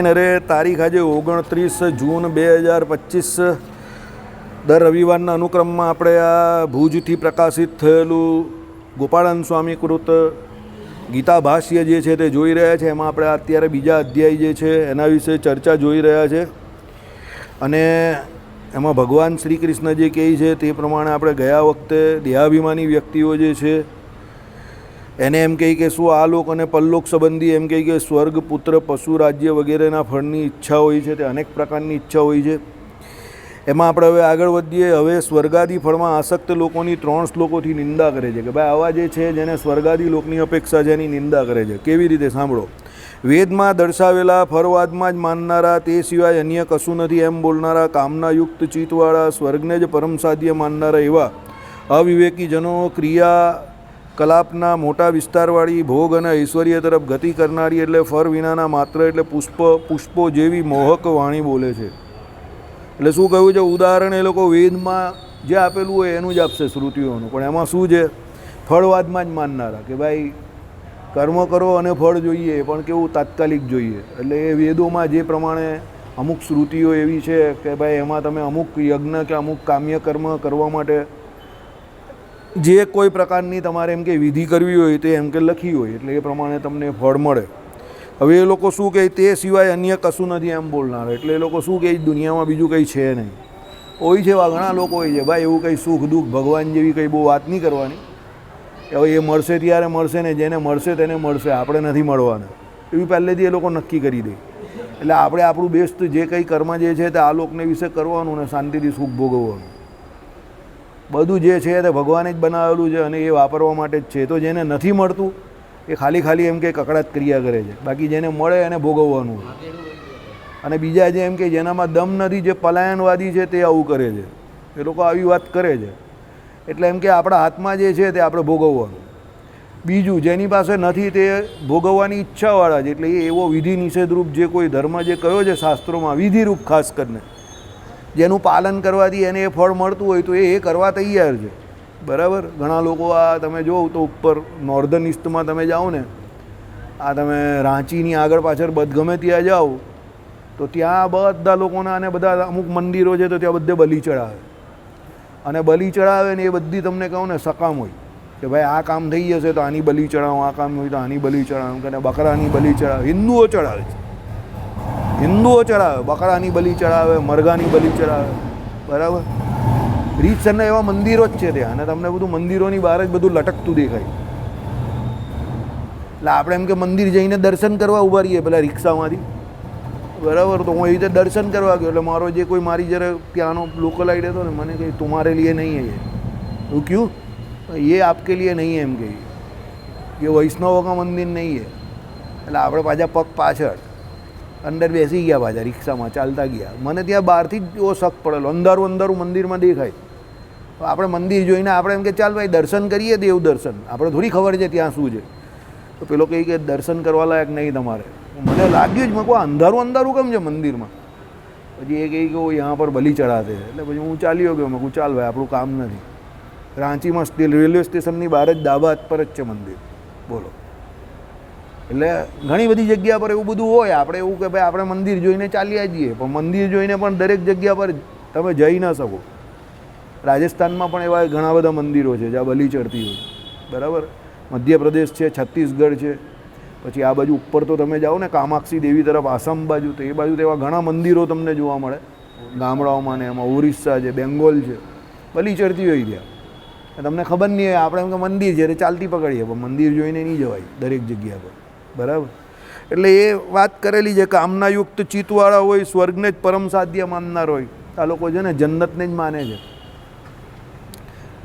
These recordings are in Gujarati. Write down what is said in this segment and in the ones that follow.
અરે તારીખ આજે ઓગણત્રીસ જૂન બે હજાર પચીસ. દર રવિવારના અનુક્રમમાં આપણે આ ભુજથી પ્રકાશિત થયેલું ગોપાળન સ્વામી કૃત ગીતા ભાષ્ય જે છે તે જોઈ રહ્યા છે. એમાં આપણે અત્યારે બીજા અધ્યાય જે છે એના વિશે ચર્ચા જોઈ રહ્યા છે. અને એમાં ભગવાન શ્રી કૃષ્ણ જે કહે છે તે પ્રમાણે આપણે ગયા વખતે દેહાભિમાની વ્યક્તિઓ જે છે એને એમ કહી કે શું આ લોક અને પલ્લોક સંબંધી એમ કહી કે સ્વર્ગ, પુત્ર, પશુ, રાજ્ય વગેરેના ફળની ઈચ્છા હોય છે, તે અનેક પ્રકારની ઈચ્છા હોય છે. એમાં આપણે હવે આગળ વધીએ. હવે સ્વર્ગાદી ફળમાં આસક્ત લોકોની ત્રણ શ્લોકોથી નિંદા કરે છે કે ભાઈ આવા જે છે જેને સ્વર્ગાદી લોકની અપેક્ષા છે એની નિંદા કરે છે. કેવી રીતે? સાંભળો. વેદમાં દર્શાવેલા ફરવાદમાં જ માનનારા તે સિવાય અન્ય કશું નથી એમ બોલનારા કામનાયુક્ત ચિત્તવાળા સ્વર્ગને જ પરમ સાધ્ય માનનારા એવા અવિવેકીજનો ક્રિયા કલાપના મોટા વિસ્તારવાળી ભોગ અને ઐશ્વર્ય તરફ ગતિ કરનારી એટલે ફર વિનાના માત્ર એટલે પુષ્પ, પુષ્પો જેવી મોહક વાણી બોલે છે. એટલે શું કહ્યું છે? ઉદાહરણ એ લોકો વેદમાં જે આપેલું હોય એનું જ આપશે શ્રુતિઓનું. પણ એમાં શું છે? ફળવાદમાં જ માનનારા કે ભાઈ, કર્મ કરો અને ફળ જોઈએ, પણ કેવું તાત્કાલિક જોઈએ. એટલે એ વેદોમાં જે પ્રમાણે અમુક શ્રુતિઓ એવી છે કે ભાઈ, એમાં તમે અમુક યજ્ઞ કે અમુક કામ્ય કર્મ કરવા માટે જે કોઈ પ્રકારની તમારે એમ કે વિધિ કરવી હોય તે એમ કે લખી હોય, એટલે એ પ્રમાણે તમને ફળ મળે. હવે એ લોકો શું કહે, તે સિવાય અન્ય કશું નથી એમ બોલનાર. એટલે એ લોકો શું કહે, દુનિયામાં બીજું કંઈ છે નહીં. હોય છે એવા ઘણા લોકો હોય છે. ભાઈ, એવું કંઈ સુખ દુઃખ ભગવાન જેવી કંઈ બહુ વાત નહીં કરવાની. હવે એ મળશે ત્યારે મળશે ને જેને મળશે તેને મળશે આપણે નથી મળવાના. એવી પહેલેથી એ લોકો નક્કી કરી દે. એટલે આપણે આપણું બેસ્ટ જે કંઈ કર્મ જે છે તે આ લોકને વિશે કરવાનું ને શાંતિથી સુખ ભોગવવાનું. બધું જે છે તે ભગવાને જ બનાવેલું છે અને એ વાપરવા માટે જ છે. તો જેને નથી મળતું, એ ખાલી ખાલી એમ કે કકડાટ ક્રિયા કરે છે. બાકી જેને મળે એને ભોગવવાનું અને બીજા જે એમ કે જેનામાં દમ નથી, જે પલાયનવાદી છે તે આવું કરે છે. એ લોકો આવી વાત કરે છે. એટલે એમ કે આપણા હાથમાં જે છે તે આપણે ભોગવવાનું. બીજું, જેની પાસે નથી તે ભોગવવાની ઈચ્છાવાળા છે એટલે એ એવો વિધિ નિષેધરૂપ જે કોઈ ધર્મ જે કયો છે શાસ્ત્રોમાં, વિધિરૂપ ખાસ કરીને. જેનું પાલન કરવાથી એને એ ફળ મળતું હોય તો એ એ કરવા તૈયાર છે. બરાબર? ઘણા લોકો આ તમે જોવો તો ઉપર નોર્ધન ઇસ્ટમાં તમે જાઓ ને, આ તમે રાંચીની આગળ પાછળ બધ ગમે ત્યાં જાઓ, તો ત્યાં બધા લોકોના અને બધા અમુક મંદિરો છે તો ત્યાં બધે બલી ચડાવે. અને બલી ચડાવે ને એ બધી તમને કહું ને સકામ હોય કે ભાઈ આ કામ થઈ જશે તો આની બલી ચડાવો, આ કામ હોય તો આની બલી ચડાવો કે બકરાની બલી ચડાવે. હિન્દુઓ ચડાવે છે. હિન્દુઓ ચડાવે બકરાની બલી ચડાવે મરઘાની બલી ચડાવે બરાબર? રીતસરના એવા મંદિરો જ છે ત્યાં, અને તમને બધું મંદિરોની બહાર જ બધું લટકતું દેખાય. એટલે આપણે એમ કે મંદિર જઈને દર્શન કરવા ઊભા રહીએ પેલા રિક્ષામાંથી. બરાબર? તો હું એ રીતે દર્શન કરવા ગયો, એટલે મારો જે કોઈ મારી જરા ત્યાંનો લોકલ આઈડ હતો ને, મને કહી તમારે લીએ નહીં એ હું કહ્યું એ આપકે લીએ નહીં એમ કહી. એ વૈષ્ણવ મંદિર નહીં હે. એટલે આપણે પાછા પગ પાછળ અંદર બેસી ગયા પાછા, રિક્ષામાં ચાલતા ગયા. મને ત્યાં બહારથી જ એવો શક પડેલો. અંધારું અંધારું મંદિરમાં દેખાય. આપણે મંદિર જોઈને આપણે એમ કે, ચાલ ભાઈ, દર્શન કરીએ દેવ દર્શન. આપણે થોડી ખબર છે ત્યાં શું છે. તો પેલો કહે કે, દર્શન કરવા લાયક નહીં તમારે. મને લાગ્યું જ, મેં કહું અંધારું અંધારું કેમ છે મંદિરમાં? પછી એ કહી કે ઓ પર બલી ચડાતે એટલે પછી હું ચાલ્યો ગયો. મેં કહું, ચાલ ભાઈ, આપણું કામ નથી. રાંચીમાં સ્ટીલ, રેલવે સ્ટેશનની બહાર જ ડાબા પર જ છે મંદિર. બોલો. એટલે ઘણી બધી જગ્યા પર એવું બધું હોય. આપણે એવું કે ભાઈ આપણે મંદિર જોઈને ચાલ્યા જઈએ, પણ મંદિર જોઈને પણ દરેક જગ્યા પર તમે જઈ ન શકો. રાજસ્થાનમાં પણ એવા ઘણા બધા મંદિરો છે, જ્યાં બલી ચડતી હોય. બરાબર? મધ્યપ્રદેશ છે, છત્તીસગઢ છે. પછી આ બાજુ ઉપર તો તમે જાઓ ને, કામાક્ષી દેવી તરફ, આસામ બાજુ, તો એ બાજુ તો એવા ઘણા મંદિરો તમને જોવા મળે. ગામડાઓમાં ને એમાં, ઓરિસ્સા છે, બેંગોલ છે. બલી ચડતી હોય ત્યાં. તમને ખબર નહીં હોય, આપણે એમ કે મંદિર છે, એટલે ચાલતી પકડીએ, પણ મંદિર જોઈને નહીં જવાય દરેક જગ્યા પર. બરાબર? એટલે એ વાત કરેલી છે કામનાયુક્ત ચિત્તવાળા હોય, સ્વર્ગને જ પરમ સાધ્ય માનનાર હોય. આ લોકો છે ને જન્નતને જ માને છે.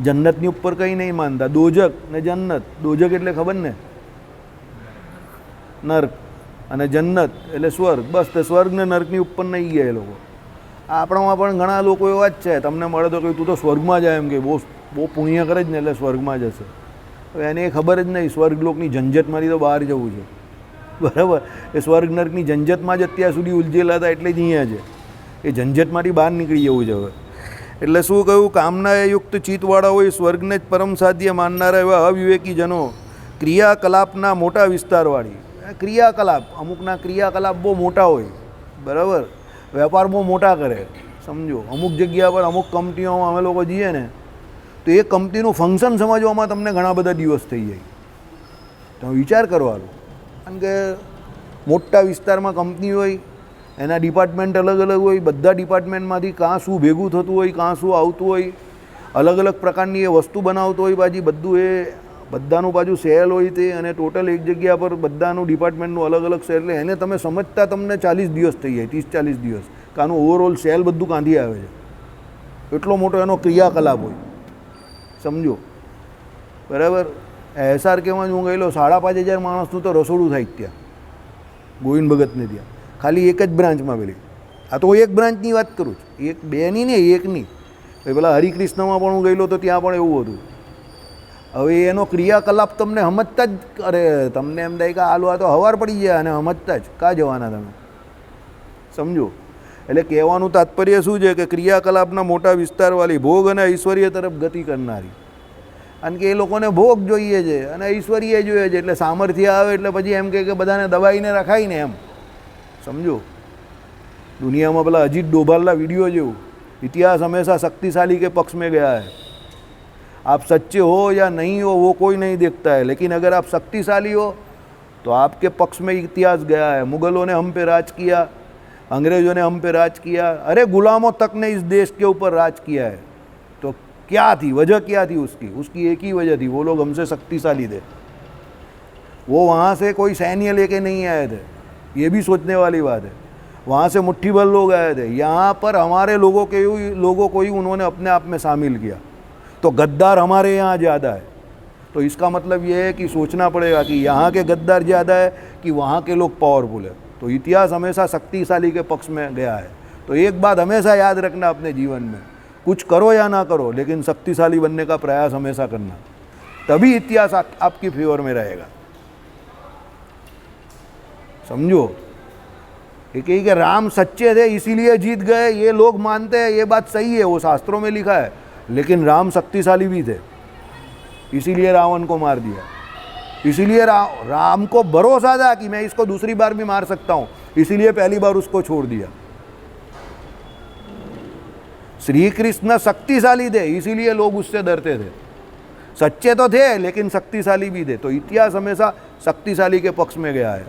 જન્નતની ઉપર કંઈ નહીં માનતા. દોજક ને જન્નત. દોજક એટલે ખબર ને? નર્ક. અને જન્નત એટલે સ્વર્ગ. બસ, તે સ્વર્ગ ને નર્કની ઉપર નહીં ગયા એ લોકો. આપણામાં પણ ઘણા લોકો એવા જ છે. તમને મળે તો કે તું તો સ્વર્ગમાં જાય એમ કે બહુ બહુ પુણ્ય કરે જ ને એટલે સ્વર્ગમાં જશે એને ખબર જ નહીં. સ્વર્ગલોકની ઝંઝટમાંથી તો બહાર જવું છે. બરાબર. એ સ્વર્ગ નર્કની ઝંઝટમાં જ અત્યાર સુધી ઉલઝેલા હતા એટલે જ અહીંયા છે. એ ઝંઝટમાંથી બહાર નીકળી જવું છે હવે. એટલે શું કહ્યું? કામના યુક્ત ચિત્તવાળા હોય સ્વર્ગને જ પરમ સાધ્ય માનનારા એવા અવિવેકીજનો ક્રિયાકલાપના મોટા વિસ્તારવાળી. ક્રિયાકલાપ, અમુકના ક્રિયાકલાપ બહુ મોટા હોય. બરાબર? વેપાર બહુ મોટા કરે. સમજો? અમુક જગ્યા પર અમુક કંપનીઓમાં અમે લોકો જઈએ ને, તો એ કંપનીનું ફંક્શન સમજવામાં તમને ઘણા બધા દિવસ થઈ જાય. તમે વિચાર કરવાનો કારણ કે મોટા વિસ્તારમાં કંપની હોય, એના ડિપાર્ટમેન્ટ અલગ અલગ હોય, બધા ડિપાર્ટમેન્ટમાંથી કાં શું ભેગું થતું હોય, કાં શું આવતું હોય, અલગ અલગ પ્રકારની એ વસ્તુ બનાવતો હોય પાછી બધું એ બધાનું પાછું સેલ હોય તે અને ટોટલ એક જગ્યા પર બધાનું ડિપાર્ટમેન્ટનું અલગ અલગ સેલ, એટલે એને તમે સમજતા તમને ચાલીસ દિવસ થઈ જાય, ત્રીસ ચાલીસ દિવસ, કે ઓવરઓલ સેલ બધું કાંધી આવે છે. એટલો મોટો એનો ક્રિયાકલાપ હોય. સમજો? બરાબર? એસઆર જ હું ગયેલો, સાડા પાંચ હજાર માણસનું તો રસોડું થાય ત્યાં. ગોવિંદ ભગતને ત્યાં. ખાલી એક જ બ્રાન્ચમાં પેલી આ તો હું એક બ્રાન્ચની વાત કરું છું. એક બેની ને એકની. પેલા હરિકૃષ્ણમાં પણ હું ગયેલો તો ત્યાં પણ એવું હતું. હવે એનો ક્રિયાકલાપ તમને સમજતા જ, અરે તમને એમ થાય કે આલુ આ તો હવાર પડી જાય અને સમજતા જ. કાં જવાના તમે? સમજો. એટલે કહેવાનું તાત્પર્ય શું છે કે ક્રિયાકલાપના મોટા વિસ્તારવાળી ભોગ અને ઐશ્વર્ય તરફ ગતિ કરનારી. કારણ કે એ લોકોને ભોગ જોઈએ છે અને ઐશ્વર્ય જોઈએ છે એટલે સામર્થ્ય આવે એટલે પછી એમ કહે કે બધાને દબાઈને રખાય ને એમ સમજો દુનિયામાં પેલા અજીત ડોભાલના વિડીયો જેવું इतिहास हमेशा शक्तिशाली के पक्ष में गया है आप सच्चे हो या नहीं हो वो कोई नहीं देखता है लेकिन अगर आप शक्तिशाली हो तो आपके पक्ष में इतिहास गया है मुगलों ने हम पे राज किया अंग्रेजों ने हम पे राज किया अरे गुलामों तक ने इस देश के ऊपर राज किया है तो क्या थी? वजह क्या थी उसकी? उसकी एक ही वजह थी। वो लोग हमसे शक्तिशाली थे। वो वहाँ से कोई सैन्य लेके नहीं आए थे। ये भी सोचने वाली बात है। वहाँ से मुट्ठी भर लोग आए थे। यहाँ पर हमारे लोगों के लोगों को ही उन्होंने अपने आप में शामिल किया। तो गद्दार हमारे यहाँ ज़्यादा है। तो इसका मतलब ये है कि सोचना पड़ेगा कि यहाँ के गद्दार ज़्यादा है कि वहाँ के लोग पावरफुल है। तो इतिहास हमेशा शक्तिशाली के पक्ष में गया है। तो एक बात हमेशा याद रखना अपने जीवन में। कुछ करो या ना करो लेकिन शक्तिशाली बनने का प्रयास हमेशा करना। तभी इतिहास आप, आपकी फेवर में रहेगा। समझो? कही कि राम सच्चे थे इसीलिए जीत गए ये लोग मानते हैं ये बात सही है वो शास्त्रों में लिखा है। लेकिन राम शक्तिशाली भी थे। इसीलिए रावण को मार दिया। इसीलिए रा, राम को भरोसा था कि मैं इसको दूसरी बार भी मार सकता हूँ। इसीलिए पहली बार उसको छोड़ दिया। श्री कृष्ण शक्तिशाली थे इसीलिए लोग उससे डरते थे सच्चे तो थे लेकिन शक्तिशाली भी थे तो इतिहास हमेशा शक्तिशाली के पक्ष में गया है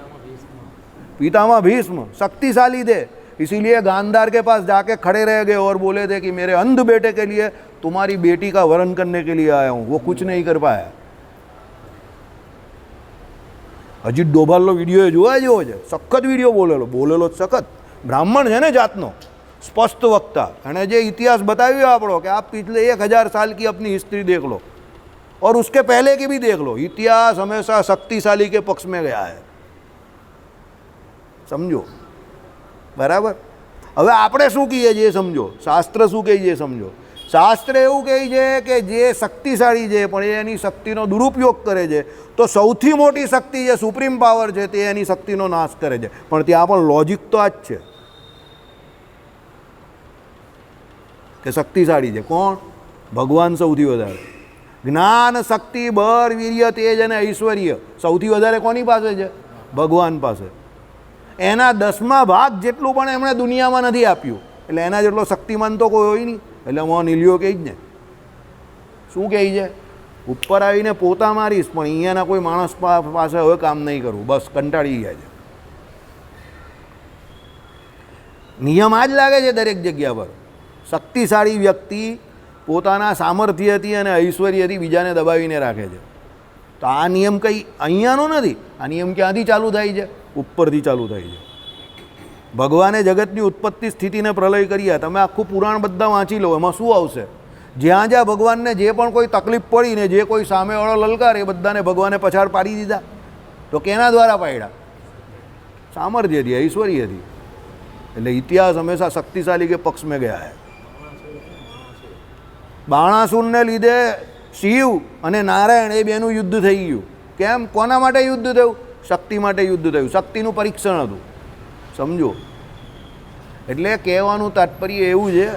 पितामह भीष्म शक्तिशाली थे इसीलिए गांधार के पास जाके खड़े रह गए और बोले थे कि मेरे अंध बेटे के लिए तुम्हारी बेटी का वरण करने के लिए आया हूं वो कुछ नहीं कर पाया અજીત ડોભાલનો વિડીયો એ જોવા જેવો છે સખત વિડીયો બોલેલો બોલેલો જ સખત બ્રાહ્મણ છે ને જાતનો સ્પષ્ટ વક્તા. એણે જે ઇતિહાસ બતાવ્યો આપણો કે આપ પિછલે એક હજાર સાલ કી अपनी हिस्ट्री દેખ લો. ઓર उसके પહેલે की भी દેખ લો. ઇતિહાસ હંમેશા શક્તિશાળી કે पक्ष में गया है સમજો? બરાબર? હવે આપણે શું કહીએ છીએ સમજો? શાસ્ત્ર શું કહે છે સમજો? શાસ્ત્ર એવું કહે છે કે જે શક્તિશાળી છે, પણ એની શક્તિનો દુરુપયોગ કરે છે. તો સૌથી મોટી શક્તિ જે સુપ્રીમ પાવર છે, તે એની શક્તિનો નાશ કરે છે. પણ ત્યાં પણ લોજિક તો આ જ છે. કે શક્તિશાળી છે. કોણ? ભગવાન સૌથી વધારે. જ્ઞાન, શક્તિ, બળ, વીર્ય, તેજ અને ઐશ્વર્ય સૌથી વધારે કોની પાસે છે? ભગવાન પાસે. એના દસમા ભાગ જેટલું પણ એમણે દુનિયામાં નથી આપ્યું. એટલે એના જેટલો શક્તિમાન તો કોઈ હોય નહીં. એટલે હું નીલિયો કહે જ ને. શું કહે છે? ઉપર આવીને પોતા મારીશ, પણ અહીંયાના કોઈ માણસ પાસે હવે કામ નહીં કરું. બસ કંટાળી ગયા છે. નિયમ આ જ લાગે છે દરેક જગ્યા પર. શક્તિશાળી વ્યક્તિ પોતાના સામર્થ્યથી અને ઐશ્વર્યથી બીજાને દબાવીને રાખે છે. તો આ નિયમ કંઈ અહીંયાનો નથી. આ નિયમ ક્યાંથી ચાલુ થાય છે? ઉપરથી ચાલુ થાય છે. ભગવાને જગતની ઉત્પત્તિ સ્થિતિને પ્રલય કર્યા તમે આખું પુરાણ બધા વાંચી લો. એમાં શું આવશે? જ્યાં જ્યાં ભગવાનને જે પણ કોઈ તકલીફ પડી ને જે કોઈ સામેવાળો લલકાર એ બધાને ભગવાને પછાડ પાડી દીધા. તો કેના દ્વારા પાડ્યા? સામર્થ્યથી, ઐશ્વર્યથી. એટલે ઇતિહાસ હંમેશા શક્તિશાળી કે પક્ષ મેં ગયા હે. બાણાસુરને લીધે શિવ અને નારાયણ એ બેનું યુદ્ધ થઈ ગયું. કેમ? કોના માટે યુદ્ધ થયું? શક્તિ માટે યુદ્ધ થયું. શક્તિનું પરીક્ષણ હતું. સમજો? એટલે કહેવાનું તાત્પર્ય એવું છે,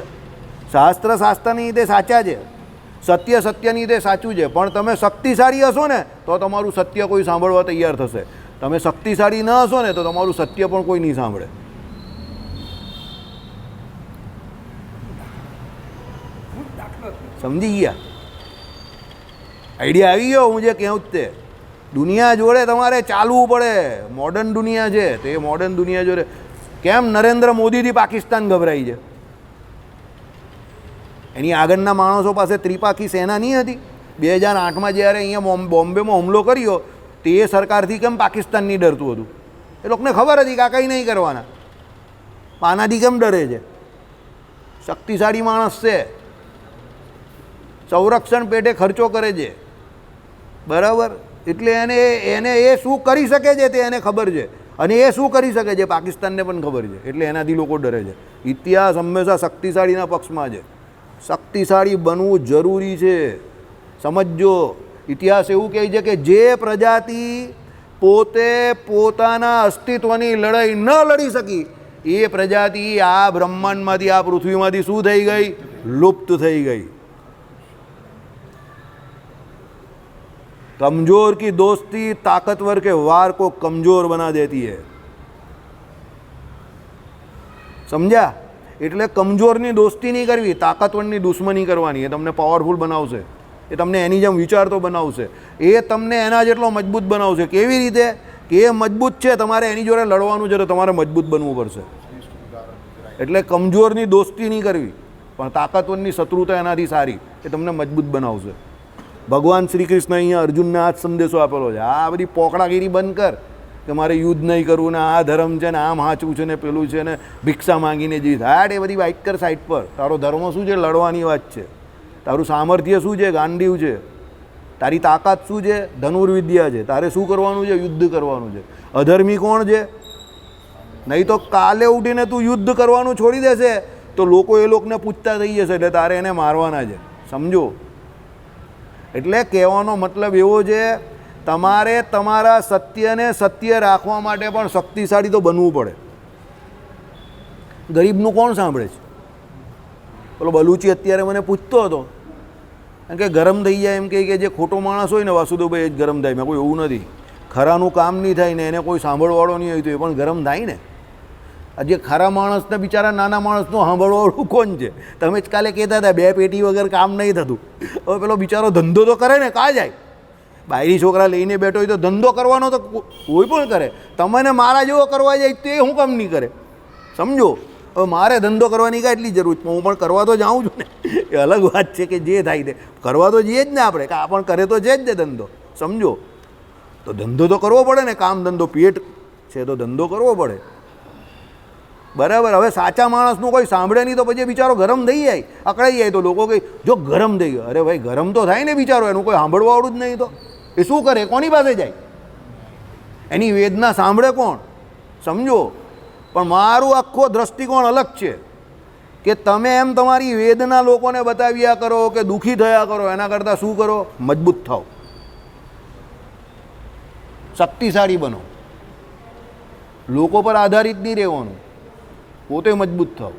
શાસ્ત્ર શાસ્ત્રની રીતે સાચા છે, સત્ય સત્યની રીતે સાચું છે, પણ તમે શક્તિશાળી હશો ને, તો તમારું સત્ય કોઈ સાંભળવા તૈયાર થશે. તમે શક્તિશાળી ન હશો ને, તો તમારું સત્ય પણ કોઈ નહીં સાંભળે. સમજી ગયા? આઈડિયા આવી ગયો હું જે કહું જ તે. દુનિયા જોડે તમારે ચાલવું પડે. મોડર્ન દુનિયા છે તે મોડર્ન દુનિયા જોડે. કેમ નરેન્દ્ર મોદીથી પાકિસ્તાન ગભરાઈ છે? એની આગળના માણસો પાસે ત્રિપાખી સેના નહીં હતી? બે હજાર આઠમાં જ્યારે અહીંયા બોમ્બેમાં હુમલો કર્યો, તે સરકારથી કેમ પાકિસ્તાન નહીં ડરતું હતું? એ લોકોને ખબર હતી કે આ કંઈ નહીં કરવાના. આનાથી કેમ ડરે છે? શક્તિશાળી માણસ છે. સંરક્ષણ પેટે ખર્ચો કરે છે. બરાબર? એટલે એને એને એ શું કરી શકે છે તે એને ખબર છે. અને એ શું કરી શકે છે પાકિસ્તાનને પણ ખબર છે. એટલે એનાથી લોકો ડરે છે. ઇતિહાસ હંમેશા શક્તિશાળીના પક્ષમાં છે. શક્તિશાળી બનવું જરૂરી છે. સમજજો. ઇતિહાસ એવું કહે છે કે જે પ્રજાતિ પોતે પોતાના અસ્તિત્વની લડાઈ ન લડી શકી, એ પ્રજાતિ આ બ્રહ્માંડમાંથી, આ પૃથ્વીમાંથી શું થઈ ગઈ? લુપ્ત થઈ ગઈ. कमजोर की दोस्ती ताकतवर के वार को कमजोर बना देती है સમજ્યા એટલે કમજોરની દોસ્તી નહીં કરવી તાકાતવરની દુશ્મની કરવાની એ તમને પાવરફુલ બનાવશે એ તમને એની જેમ વિચારતો બનાવશે એ તમને એના જેટલો મજબૂત બનાવશે કેવી રીતે કે એ મજબૂત છે તમારે એની જોડે લડવાનું છે તો તમારે મજબૂત બનવું પડશે એટલે કમજોરની દોસ્તી નહીં કરવી પણ તાકાતવરની શત્રુતા એનાથી સારી એ તમને મજબૂત બનાવશે ભગવાન શ્રી કૃષ્ણ અહીંયા અર્જુનને આ જ સંદેશો આપેલો છે. આ બધી પોકડાગીરી બંધ કર કે મારે યુદ્ધ નહીં કરવું ને આ ધર્મ છે ને આમ હાચવું છે ને પેલું છે ને ભિક્ષા માંગીને જીત હાટ એ બધી વાઇટ કર સાઈડ પર. તારો ધર્મ શું છે? લડવાની વાત છે. તારું સામર્થ્ય શું છે? ગાંડીવ છે. તારી તાકાત શું છે? ધનુર્વિદ્યા છે. તારે શું કરવાનું છે? યુદ્ધ કરવાનું છે. અધર્મી કોણ છે? નહીં તો કાલે ઉઠીને તું યુદ્ધ કરવાનું છોડી દેશે. તો લોકો એ લોકોને પૂછતા થઈ જશે એટલે તારે એને મારવાના છે. સમજો? એટલે કહેવાનો મતલબ એવો છે, તમારે તમારા સત્યને સત્ય રાખવા માટે પણ શક્તિશાળી તો બનવું પડે. ગરીબનું કોણ સાંભળે છે? પેલો બલુચી અત્યારે મને પૂછતો હતો. કારણ કે ગરમ થઈ જાય, એમ કહે કે જે ખોટો માણસ હોય ને વાસુદેવભાઈ એ જ ગરમ થાય. મેં કોઈ એવું નથી. ખરાનું કામ નહીં થાય ને, એને કોઈ સાંભળવાળો નહીં હોય તો એ પણ ગરમ થાય ને. જે ખરા માણસને બિચારા નાના માણસનું સાંભળવાળું કોણ છે? તમે જ કાલે કહેતા હતા, બે પેટી વગર કામ નહીં થતું. હવે પેલો બિચારો ધંધો તો કરે ને, કાં જાય? બાયરી છોકરા લઈને બેઠો હોય તો ધંધો કરવાનો તો કોઈ પણ કરે. તમને મારા જેવો કરવા જાય તે હું કામ નહીં કરે? સમજો? હવે મારે ધંધો કરવાની કાંઈ એટલી જરૂર છે. હું પણ કરવા તો જાઉં છું ને. એ અલગ વાત છે કે જે થાય તે. કરવા તો જઈએ જ ને આપણે. કે પણ કરે તો છે જ ને ધંધો. સમજો? તો ધંધો તો કરવો પડે ને. કામ ધંધો પેટ છે તો ધંધો કરવો પડે. બરાબર, હવે સાચા માણસનું કોઈ સાંભળે નહીં તો પછી બિચારો ગરમ થઈ જાય, અકળાઈ જાય. તો લોકો કહે, જો ગરમ થઈ ગયો. અરે ભાઈ, ગરમ તો થાય ને બિચારો, એનું કોઈ સાંભળવાવાળું જ નહીં તો. એ શું કરે? કોની પાસે જાય? એની વેદના સાંભળે કોણ? સમજો. પણ મારું આખો દ્રષ્ટિકોણ અલગ છે કે તમે એમ તમારી વેદના લોકોને બતાવ્યા કરો કે દુઃખી થયા કરો, એના કરતાં શું કરો? મજબૂત થાઓ. શક્તિશાળી બનો. લોકો પર આધારિત નહીં રહેવાનું. પોતે મજબૂત થાવ.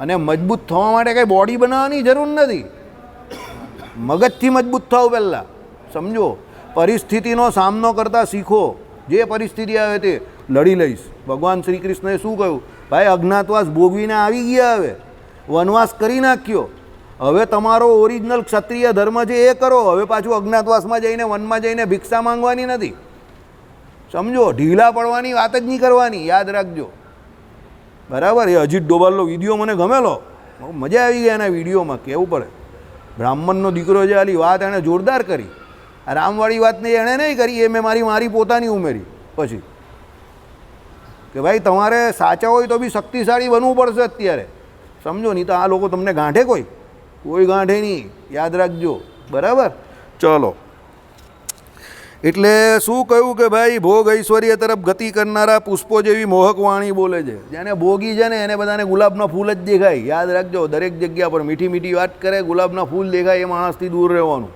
અને મજબૂત થવા માટે કંઈ બોડી બનાવવાની જરૂર નથી. મગજથી મજબૂત થાવ પહેલાં. સમજો? પરિસ્થિતિનો સામનો કરતાં શીખો. જે પરિસ્થિતિ આવે તે લડી લઈશ. ભગવાન શ્રી કૃષ્ણએ શું કહ્યું? ભાઈ, અજ્ઞાતવાસ ભોગવીને આવી ગયા હવે. વનવાસ કરી નાખ્યો. હવે તમારો ઓરિજિનલ ક્ષત્રિય ધર્મ છે એ કરો. હવે પાછું અજ્ઞાતવાસમાં જઈને, વનમાં જઈને ભિક્ષા માંગવાની નથી. સમજો? ઢીલા પડવાની વાત જ નહીં કરવાની. યાદ રાખજો. બરાબર, એ અજીત ડોભાલનો વીડિયો મને ગમેલો. મજા આવી ગઈ એના વિડીયોમાં કહેવું પડે. બ્રાહ્મણનો દીકરો છે આલી વાત એણે જોરદાર કરી. આ રામવાળી વાત નહીં એણે નહીં કરી, એ મેં મારી મારી પોતાની ઉમેરી. પછી કે ભાઈ, તમારે સાચા હોય તો બી શક્તિશાળી બનવું પડશે અત્યારે. સમજો, નહીં તો આ લોકો તમને ગાંઠે કોઈ? કોઈ ગાંઠે નહીં. યાદ રાખજો. બરાબર? ચલો. એટલે શું કહ્યું કે ભાઈ, ભોગ ઐશ્વર્ય તરફ ગતિ કરનારા પુષ્પો જેવી મોહક વાણી બોલે છે. જેને ભોગી છે ને, એને બધાને ગુલાબના ફૂલ જ દેખાય. યાદ રાખજો, દરેક જગ્યા પર મીઠી મીઠી વાત કરે, ગુલાબના ફૂલ દેખાય, એ માણસથી દૂર રહેવાનું.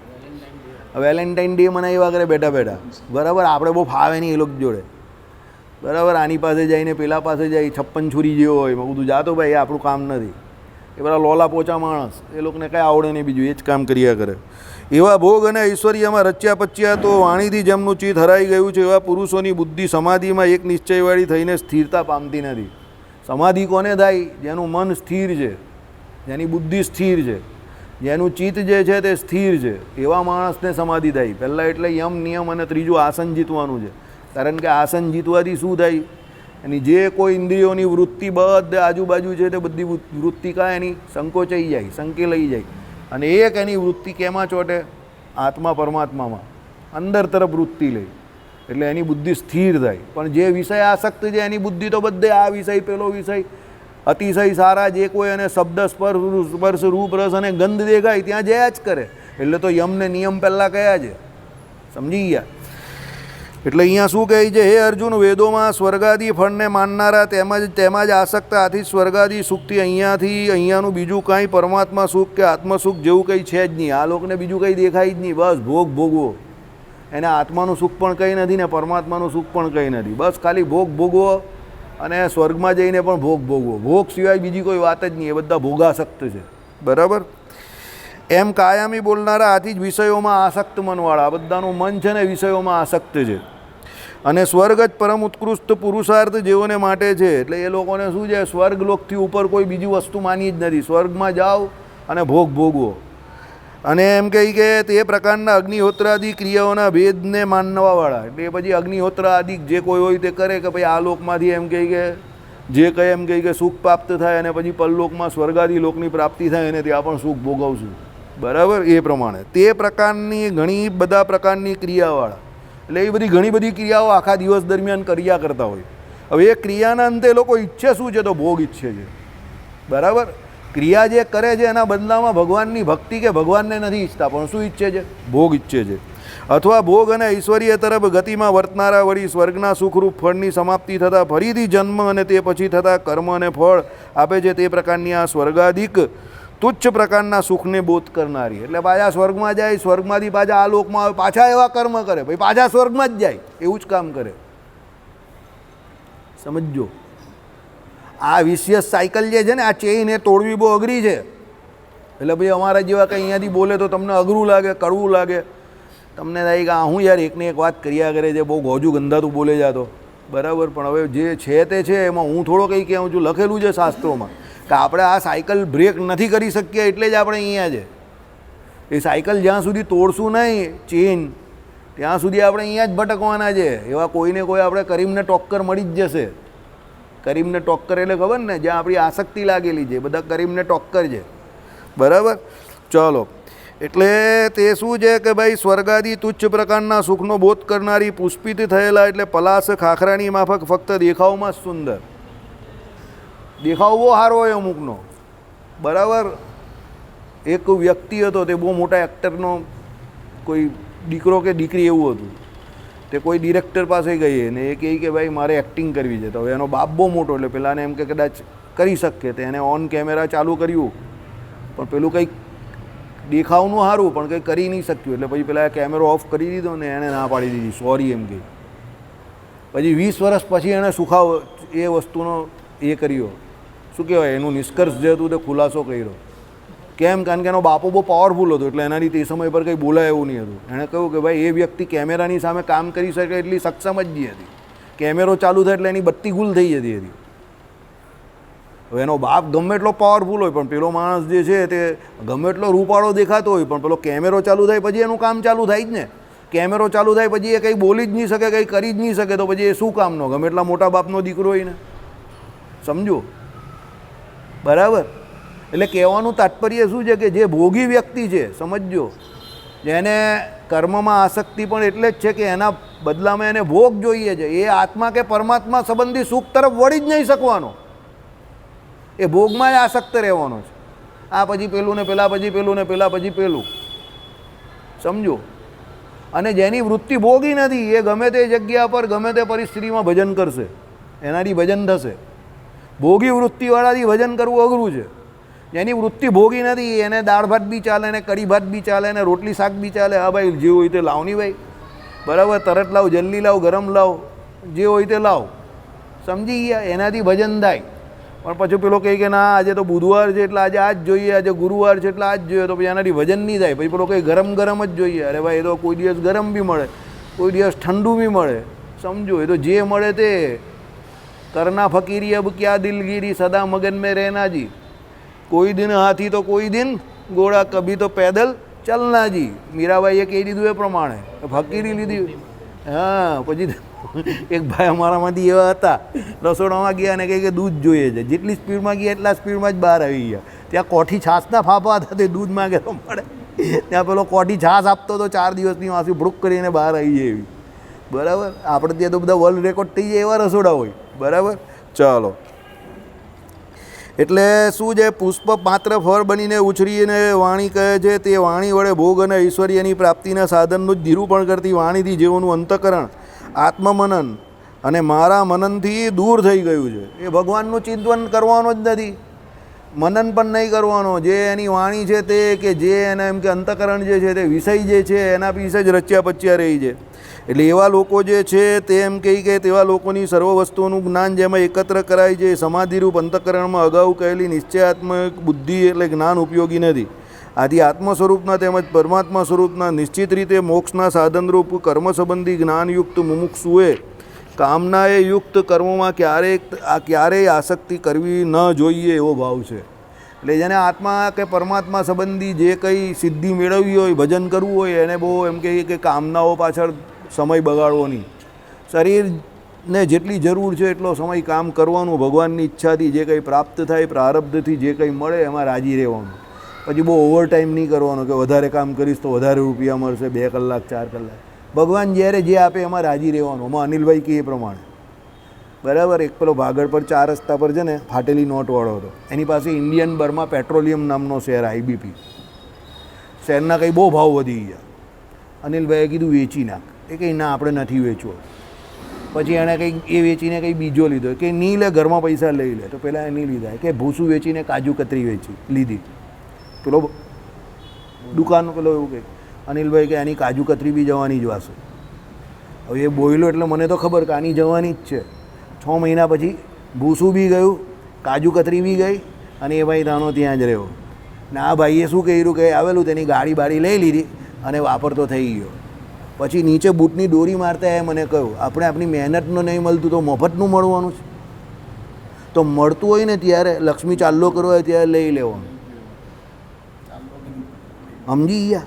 વેલેન્ટાઇન ડે મનાવ્યા કરે બેઠા બેઠા. બરાબર? આપણે બહુ ફાવે નહીં એ લોકો જોડે. બરાબર? આની પાસે જઈને, પેલા પાસે જાય, છપ્પન છુરી જેવો હોય. મેં બધું જાતો ભાઈ આપણું કામ નથી. એ બધા લોલા પોચા માણસ. એ લોકોને કાંઈ આવડે નહીં બીજું, એ જ કામ કર્યા કરે. એવા ભોગ અને ઐશ્વર્યમાં રચ્યા પચ્યા તો વાણીથી જેમનું ચિત્ત હરાઈ ગયું છે, એવા પુરુષોની બુદ્ધિ સમાધિમાં એક નિશ્ચયવાળી થઈને સ્થિરતા પામતી નથી. સમાધિ કોને થાય? જેનું મન સ્થિર છે. જેની બુદ્ધિ સ્થિર છે. જેનું ચિત્ત જે છે તે સ્થિર છે. એવા માણસને સમાધિ થાય. પહેલાં એટલે યમ, નિયમ અને ત્રીજું આસન જીતવાનું છે. કારણ કે આસન જીતવાથી શું થાય? એની જે કોઈ ઇન્દ્રિયોની વૃત્તિ બધે આજુબાજુ છે તે બધી વૃત્તિ કાંઈ એની સંકોચાઈ જાય, સંકેલાઈ જાય. અને એક એની વૃત્તિ કેમાં ચોટે? આત્મા પરમાત્મામાં. અંદર તરફ વૃત્તિ લે. એટલે એની બુદ્ધિ સ્થિર થાય. પણ જે વિષય આસક્ત છે એની બુદ્ધિ તો બધે આ વિષય, પેલો વિષય. અતિશય સારા જે કોઈ અને શબ્દ સ્પર્શ સ્પર્શ, રૂપ, રસ અને ગંધ દેખાય, ત્યાં જયા જ કરે. એટલે તો યમને નિયમ પહેલાં કયા છે? સમજી ગયા? એટલે અહીંયા શું કહે છે? હે અર્જુન, વેદોમાં સ્વર્ગાદી ફળને માનનારા તેમજ તેમાં જ આસક્ત આથી સ્વર્ગાદી સુખથી અહીંયાથી અહીંયાનું બીજું કાંઈ પરમાત્મા સુખ કે આત્મસુખ જેવું કંઈ છે જ નહીં. આ લોકોને બીજું કંઈ દેખાય જ નહીં. બસ ભોગ ભોગવો. એને આત્માનું સુખ પણ કંઈ નથી ને પરમાત્માનું સુખ પણ કંઈ નથી. બસ ખાલી ભોગ ભોગવો અને સ્વર્ગમાં જઈને પણ ભોગ ભોગવો. ભોગ સિવાય બીજી કોઈ વાત જ નહીં. એ બધા ભોગાસક્ત છે. બરાબર? એમ કાયમી બોલનારા આથી જ વિષયોમાં આસક્ત મનવાળા બધાનું મન છે ને વિષયોમાં આસક્ત છે. અને સ્વર્ગ જ પરમ ઉત્કૃષ્ટ પુરુષાર્થ જેઓને માટે છે, એટલે એ લોકોને શું છે સ્વર્ગ લોકથી ઉપર કોઈ બીજી વસ્તુ માની જ નથી. સ્વર્ગમાં જાઓ અને ભોગ ભોગવો. અને એમ કહી કે તે પ્રકારના અગ્નિહોત્રાદિ ક્રિયાઓના ભેદને માનવાવાળા. એટલે પછી અગ્નિહોત્ર આદિ જે કોઈ હોય તે કરે કે ભાઈ આ લોકમાંથી એમ કહી કે, જે કહે એમ કહી કે સુખ પ્રાપ્ત થાય અને પછી પરલોકમાં સ્વર્ગાદી લોકની પ્રાપ્તિ થાય અને ત્યાં પણ સુખ ભોગવશું. બરાબર? એ પ્રમાણે. તે પ્રકારની ઘણી બધા પ્રકારની ક્રિયાવાળા. એટલે એ બધી ઘણી બધી ક્રિયાઓ આખા દિવસ દરમિયાન કર્યા કરતા હોય. હવે એ ક્રિયાના અંતે લોકો ઈચ્છે શું છે તો ભોગ ઈચ્છે છે. બરાબર? ક્રિયા જે કરે છે એના બદલામાં ભગવાનની ભક્તિ કે ભગવાનને નથી ઈચ્છતા, પણ શું ઈચ્છે છે? ભોગ ઈચ્છે છે. અથવા ભોગ અને ઐશ્વર્ય તરફ ગતિમાં વર્તનારા વળી સ્વર્ગના સુખરૂપ ફળની સમાપ્તિ થતાં ફરીથી જન્મ અને તે પછી થતાં કર્મ અને ફળ આપે છે. તે પ્રકારની આ સ્વર્ગાધિક તુચ્છ પ્રકારના સુખને બોધ કરનારી. એટલે પાછા સ્વર્ગમાં જાય, સ્વર્ગમાંથી પાછા આ લોકમાં આવે, પાછા એવા કર્મ કરે. ભાઈ, પાછા સ્વર્ગમાં જ જાય, એવું જ કામ કરે. સમજજો. આ વિશિયસ સાયકલ જે છે ને, આ ચેઇન એ તોડવી બહુ અઘરી છે. એટલે ભાઈ, અમારા જેવા કંઈ અહીંયાથી બોલે તો તમને અઘરું લાગે, કડવું લાગે. તમને થાય કે હું યાર એકને એક વાત કર્યા કરે છે, બહુ ગોજું ગંધાતું બોલે જાતો બરાબર, પણ હવે જે છે તે છે, એમાં હું થોડો કંઈ કહેવું છું, લખેલું છે શાસ્ત્રોમાં. કે આપણે આ સાયકલ બ્રેક નથી કરી શકીએ એટલે જ આપણે અહીંયા છે. એ સાયકલ જ્યાં સુધી તોડશું નહીં ચેન ત્યાં સુધી આપણે અહીંયા જ ભટકવાના છે. એવા કોઈને કોઈ આપણે કરીમને ટોક્કર મળી જ જશે. કરીમને ટોક્કર એટલે ખબર ને, જ્યાં આપણી આસક્તિ લાગેલી છે. બધા કરીમને ટોક્કર છે. બરાબર? ચલો. એટલે તે શું છે કે ભાઈ, સ્વર્ગાદી તુચ્છ પ્રકારના સુખનો બોધ કરનારી પુષ્પિત થયેલા એટલે પલાસ ખાખરાની માફક ફક્ત દેખાવમાં જ સુંદર. દેખાવ બહુ સારો હોય અમુકનો. બરાબર? એક વ્યક્તિ હતો, તે બહુ મોટા એક્ટરનો કોઈ દીકરો કે દીકરી એવું હતું. તે કોઈ ડિરેક્ટર પાસે ગઈ અને એ કહે કે ભાઈ, મારે એક્ટિંગ કરવી છે. તો હવે એનો બાપ બહુ મોટો, એટલે પેલાને એમ કે કદાચ કરી શકે તે એને ઓન કેમેરા ચાલુ કર્યું. પણ પેલું કંઈક દેખાવનું સારું, પણ કંઈ કરી નહીં શક્યું. એટલે પછી પેલા કેમેરો ઓફ કરી દીધો ને એણે ના પાડી દીધી. સોરી એમ કહી. પછી વીસ વર્ષ પછી એણે સુખાવ એ વસ્તુનો એ કર્યો. શું કહેવાય, એનું નિષ્કર્ષ જે હતું તે ખુલાસો કર્યો. કેમ? કારણ કે એનો બાપો બહુ પાવરફુલ હતો, એટલે એનાથી તે સમય પર કંઈ બોલાય એવું નહીં હતું. એણે કહ્યું કે ભાઈ, એ વ્યક્તિ કેમેરાની સામે કામ કરી શકે એટલી સક્ષમ જ નહીં હતી. કેમેરો ચાલુ થાય એટલે એની બત્તી ગુલ થઈ જતી હતી. હવે એનો બાપ ગમે એટલો પાવરફુલ હોય, પણ પેલો માણસ જે છે તે ગમે એટલો રૂપાળો દેખાતો હોય, પણ પેલો કેમેરો ચાલુ થાય પછી એનું કામ ચાલુ થાય જ ને. કેમેરો ચાલુ થાય પછી એ કંઈ બોલી જ નહીં શકે, કંઈ કરી જ નહીં શકે, તો પછી એ શું કામનો? ગમે એટલા મોટા બાપનો દીકરો હોય ને. સમજો? બરાબર? એટલે કહેવાનું તાત્પર્ય શું છે કે જે ભોગી વ્યક્તિ છે, સમજજો, જેને કર્મમાં આસક્તિ પણ એટલે જ છે કે એના બદલામાં એને ભોગ જોઈએ છે. એ આત્મા કે પરમાત્મા સંબંધી સુખ તરફ વળી જ નહીં શકવાનો. એ ભોગમાં જ આસક્ત રહેવાનો છે. આ પછી પેલું ને પેલા પછી પેલું ને પેલા પછી પેલું. સમજો? અને જેની વૃત્તિ ભોગી નથી, એ ગમે તે જગ્યા પર, ગમે તે પરિસ્થિતિમાં ભજન કરશે. એનાથી ભજન થશે. ભોગી વૃત્તિવાળાથી ભજન કરવું અઘરું છે. જેની વૃત્તિ ભોગી નથી, એને દાળ ભાત બી ચાલે ને કઢી ભાત બી ચાલે ને રોટલી શાક બી ચાલે. હા ભાઈ, જે હોય તે લાવ નહીં ભાઈ. બરાબર, તરત લાવ, જલ્દી લાવ, ગરમ લાવ, જે હોય તે લાવ. સમજી ગયા, એનાથી ભજન થાય. પણ પછી પેલો કહે કે ના, આજે તો બુધવાર છે, એટલે આજે આ જ જોઈએ, આજે ગુરુવાર છે, એટલે આ જ જોઈએ. તો પછી એનાથી વજન નહીં થાય. પછી પેલો કહે, ગરમ ગરમ જ જોઈએ. અરે ભાઈ, એ તો કોઈ દિવસ ગરમ બી મળે, કોઈ દિવસ ઠંડુ બી મળે. સમજો, એ તો જે મળે તે. કરના ફકીરી અબ ક્યાં દિલગીરી? સદા મગન મેં રહેના જી. કોઈ દિન હાથી તો કોઈ દિન ગોળા કભી તો પેદલ ચલના જી. મીરાબાઈએ કહી દીધું એ પ્રમાણે. ફકીરી લીધી. હા, પછી એક ભાઈ અમારામાંથી એવા હતા. રસોડામાં ગયા અને કહે કે દૂધ જોઈએ છે. જેટલી સ્પીડમાં ગયા, એટલા સ્પીડમાં જ બહાર આવી ગયા. ત્યાં કોઠી છાશના ફાફા હતા તે દૂધ માંગે તો મળે. ત્યાં પેલો કોઠી છાશ આપતો તો ચાર દિવસની વાસી ભૂક કરીને બહાર આવી જાય એવી. બરાબર? આપણે ત્યાં તો બધા વર્લ્ડ રેકોર્ડ થઈ જાય એવા રસોડા હોય. બરાબર? ચાલો. એટલે શું છે? પુષ્પ માત્ર ફળ બનીને ઉછરીને વાણી કહે છે, તે વાણી વડે ભોગ અને ઐશ્વર્યની પ્રાપ્તિના સાધનનું જ નિરૂપણ કરતી વાણીથી જેઓનું અંતકરણ, આત્મમનન અને મારા મનનથી દૂર થઈ ગયું છે. એ ભગવાનનું ચિંતન કરવાનું જ નથી. મનન પણ નહીં કરવાનો. જે એની વાણી છે તે કે જે એના એમ કે અંતકરણ જે છે તે વિષય જે છે એના વિશે જ રચ્યા પચ્યા રહી છે. એટલે એવા લોકો જે છે તે એમ કહી કે તેવા લોકોની સર્વ વસ્તુઓનું જ્ઞાન જેમાં એકત્ર કરાય છે, સમાધિરૂપ અંતકરણમાં અગાઉ કહેલી નિશ્ચયાત્મક બુદ્ધિ એટલે જ્ઞાન ઉપયોગી નથી. આથી આત્મ સ્વરૂપના તેમજ પરમાત્મા સ્વરૂપના નિશ્ચિત રીતે મોક્ષના સાધનરૂપ કર્મ સંબંધી જ્ઞાનયુક્ત મુમુક્ષુએ કામનાએ યુક્ત કર્મોમાં ક્યારેય આ ક્યારેય આસક્તિ કરવી ન જોઈએ એવો ભાવ છે. એટલે જેને આત્મા કે પરમાત્મા સંબંધી જે કંઈ સિદ્ધિ મેળવવી હોય, ભજન કરવું હોય, એને બહુ એમ કહીએ કે કામનાઓ પાછળ સમય બગાડવો નહીં. શરીરને જેટલી જરૂર છે એટલો સમય કામ કરવાનું ભગવાનની ઈચ્છાથી જે કંઈ પ્રાપ્ત થાય, પ્રારબ્ધથી જે કંઈ મળે એમાં રાજી રહેવાનું. પછી બહુ ઓવરટાઈમ નહીં કરવાનો કે વધારે કામ કરીશ તો વધારે રૂપિયા મળશે, બે કલાક, ચાર કલાક. ભગવાન જ્યારે જે આપે એમાં રાજી રહેવાનું એમાં અનિલભાઈ કહે એ પ્રમાણે. બરાબર? એક પેલો ભાગળ પર ચાર રસ્તા પર છે ને, ફાટેલી નોટવાળો હતો. એની પાસે ઇન્ડિયન બર્મા પેટ્રોલિયમ નામનો શેર આઈબીપી શેરના કંઈ બહુ ભાવ વધી ગયા. અનિલભાઈએ કીધું, વેચી નાખ. એ કંઈ ના, આપણે નથી વેચવો. પછી એણે કંઈક એ વેચીને કંઈ બીજો લીધો. કે નહીં લે ઘરમાં પૈસા લઈ લે. તો પહેલાં એ નહીં લીધા કે ભૂસું વેચીને કાજુ કતરી વેચી, લીધી. પેલો દુકાન પેલો એવું કહે અનિલભાઈ કે આની કાજુ કતરી બી જવાની જ વાસો. હવે એ બોયલો એટલે મને તો ખબર કે આની જવાની જ છે. છ મહિના પછી ભૂસું બી ગયું, કાજુ કતરી બી ગઈ અને એ ભાઈ તાનો ત્યાં જ રહ્યો. ને આ ભાઈએ શું કર્યું કે આવેલું તેની ગાડી બાડી લઈ લીધી અને વાપરતો થઈ ગયો. પછી નીચે બૂટની દોરી મારતા એ મને કહ્યું, આપણે આપણી મહેનતનું નહીં મળતું તો મફતનું મળવાનું છે. તો મળતું હોય ને ત્યારે લક્ષ્મી ચાલ્લો કરવો હોય ત્યારે લઈ લેવાનું. સમજી ગયા?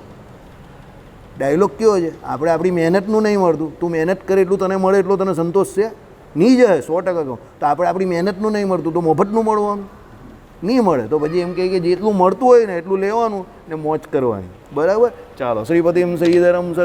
ડાયલોગ કયો છે? આપણે આપણી મહેનતનું નહીં મળતું. તું મહેનત કરે એટલું તને મળે એટલો તને સંતોષ છે? નહીં જાય સો ટકા કહું. તો આપણે આપણી મહેનતનું નહીં મળતું, તો મફતનું મળવાનું? નહીં મળે. તો પછી એમ કહે કે જેટલું મળતું હોય ને એટલું લેવાનું ને મોજ કરવાની. બરાબર? ચાલો શ્રીપતિ સૈયદરમ સર